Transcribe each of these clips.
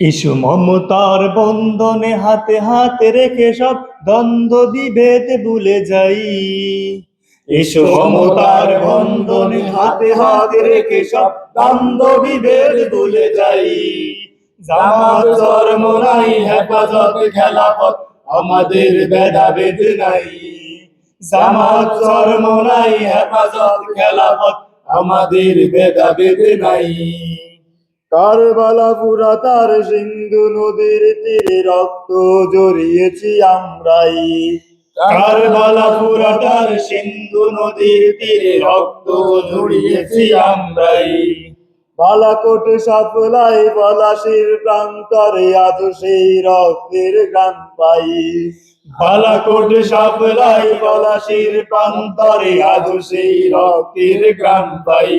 Issue মমতার বন্ধনে হাতে হাতে রেখে সব দ্বন্দ্ব বিভেদ ভুলে যাই। ইসু মমতার বন্ধনে হাতে হাতে রেখে সব দ্বন্দ্ব বিভেদ ভুলে যাই। জামাত ধর্ম নাই, হেফাজত খেলাফত আমাদের ভেদাভেদ নাই। জামাত ধর্ম নাই, হেফাজত খেলাফত আমাদের ভেদাভেদ নাই। কারবালা পুরা তার সিন্ধু নদীর তীরে রক্ত জড়িয়েছি আমরাই। কারবালা পুরা তার সিন্ধু নদীর তীরে রক্ত জড়িয়েছি আমরাই। বালাকোট সাফলাই পলাশির প্রান্তরে আজ সেই রক্তের গান পাই। বালাকোট সাফলাই পলাশির প্রান্তরে আজ সেই রক্তের গান পাই।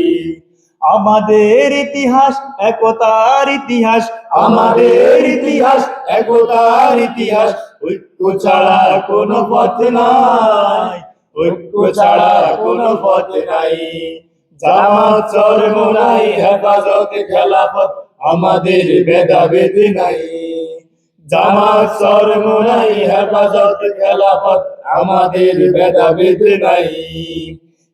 আমাদের ইতিহাস একতার ইতিহাস, আমাদের ইতিহাস একতার ইতিহাস। ঐক্য ছাড়া কোনো পথ নাই, ঐক্য ছাড়া কোনো পথ নাই। জামাত চরম নাই হেফাজত খেলাফত, আমাদের ভেদাভেদ নাই। জামাত চরম নাই হেফাজত খেলাফত, আমাদের ভেদাভেদ নাই।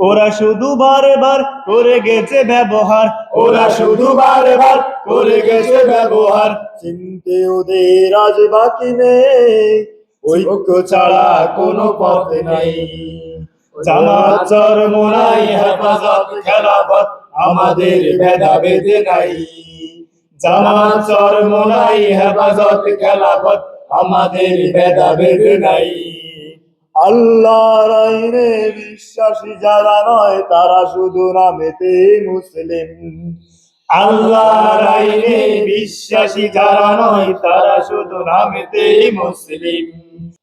ওরা শুধু বারবার করে গেছে ব্যবহার। ওরা শুধু বারবার করে গেছে ব্যবহার। চিনতে ওদের আজ বাকি নেই। ঐক্য ছাড়া কোনো পথ নেই। জামাত চরম নাই হেফাজত খেলাফত আমাদের ভেদাভেদ নাই। জামাত চরম নাই হেফাজত খেলাফত আমাদের ভেদাভেদ নাই। আল্লাহর আইনে বিশ্বাসী যারা নয়, তারা শুধু নামেতে মুসলিম। আল্লাহর আইনে বিশ্বাসী যারা নয়, তারা শুধু নামেতে মুসলিম।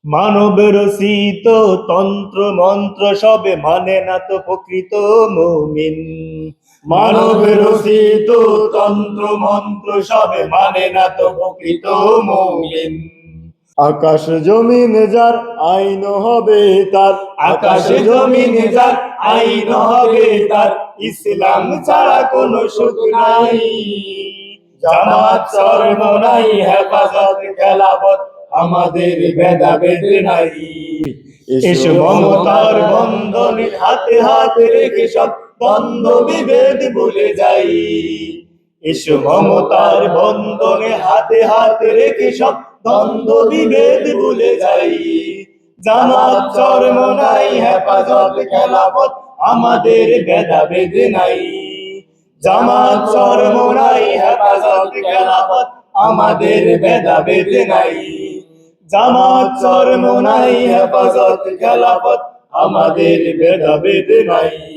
মানব রচিত তন্ত্র মন্ত্র সবে মানে না তো প্রকৃত মুমিন। মানব রচিত তন্ত্র মন্ত্র সবে মানে না তো প্রকৃত মুমিন। আকাশ জমিন যার আইন হবে তার। আকাশ জমিন যার আইন হবে তার। ইসলাম ছাড়া কোনো সুখ নাই। জামাত চরম নাই হেফাজত খেলাফত আমাদের ভেদাভেদ নাই। এসো মমতার বন্ধনে হাতে হাতে রেখে সব দ্বন্দ্ব বিভেদ ভুলে যাই। এসো মমতার বন্ধনে হাতে হাতে রেখে সব দ্বন্দ্ব বিভেদ ভুলে যাই। জামাত চরম নাই, হেফাজত খেলাফত আমাদের ভেদাভেদ নাই। জামাত চরম নাই, হেফাজত খেলাফত আমাদের ভেদাভেদ নাই। জামাত চরম নাই, হেফাজত খেলাফত আমাদের ভেদাভেদ নাই।